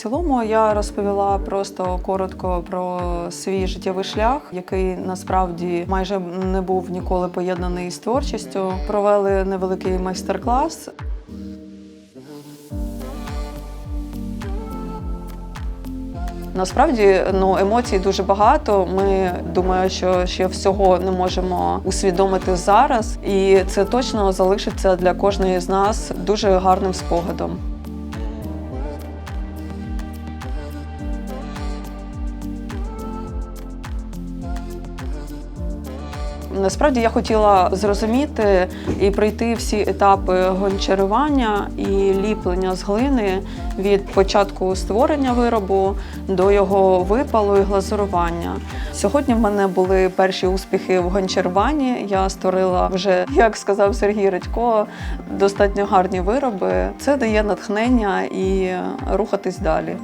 цілому я розповіла просто коротко про свій життєвий шлях, який насправді майже не був ніколи поєднаний з творчістю. Провели невеликий майстер-клас. Насправді ну емоцій дуже багато. Ми думаю, що ще всього не можемо усвідомити зараз, і це точно залишиться для кожної з нас дуже гарним спогадом. Насправді я хотіла зрозуміти і пройти всі етапи гончарування і ліплення з глини від початку створення виробу до його випалу і глазурування. Сьогодні в мене були перші успіхи в гончаруванні. Я створила вже, як сказав Сергій Радько, достатньо гарні вироби. Це дає натхнення і рухатись далі.